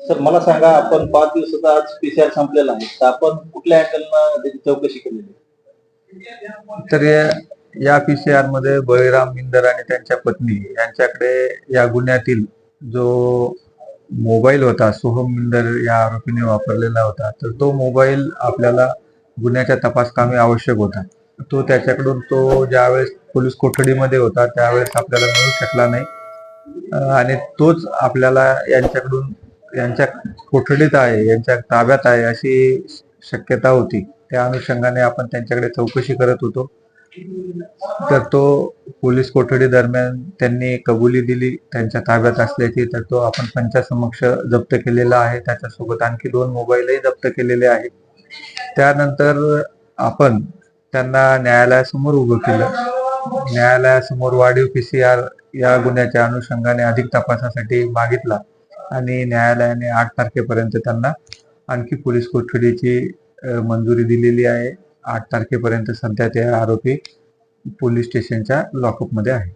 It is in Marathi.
सर मला सांगा आपण पाच दिवसाचा आज पीसीआर संपलेला आहे तर आपण कुठल्या अँगलनं त्याची चौकशी केलेली तर या- या मध्ये बळीराम मिंदर आणि त्यांच्या पत्नी यांच्याकडे या गुन्ह्यातील जो मोबाईल होता सोहम मिंदर या आरोपीने वापरलेला होता तर तो मोबाईल आपल्याला गुन्ह्याच्या तपास कामी आवश्यक होता. तो त्याच्याकडून तो ज्यावेळेस पोलीस कोठडीमध्ये होता त्यावेळेस आपल्याला मिळू शकला नाही. अं, आणि तोच आपल्याला यांच्याकडून यांच्या कोठडीत आहे यांच्या ताब्यात आहे अशी शक्यता होती. त्या अनुषंगाने आपण त्यांच्याकडे चौकशी करत होतो. तर तो पोलीस कोठडी दरम्यान त्यांनी कबुली दिली त्यांच्या ताब्यात असल्याची. तर तो आपण पंचासमक्ष जप्त केलेला आहे. त्याच्यासोबत आणखी दोन मोबाईलही जप्त केलेले आहेत. त्यानंतर आपण त्यांना न्यायालयासमोर उभं केलं. न्यायालयासमोर वाढीव पी सी आर या गुन्ह्याच्या अनुषंगाने अधिक तपासासाठी मागितला. आणि न्यायालयाने आठ तारखेपर्यंत त्यांना आणखी पोलीस कोठडीची मंजुरी दिलेली आहे. आठ तारखेपर्यंत सध्या ते आरोपी पोलीस स्टेशनच्या लॉकअपमध्ये आहे.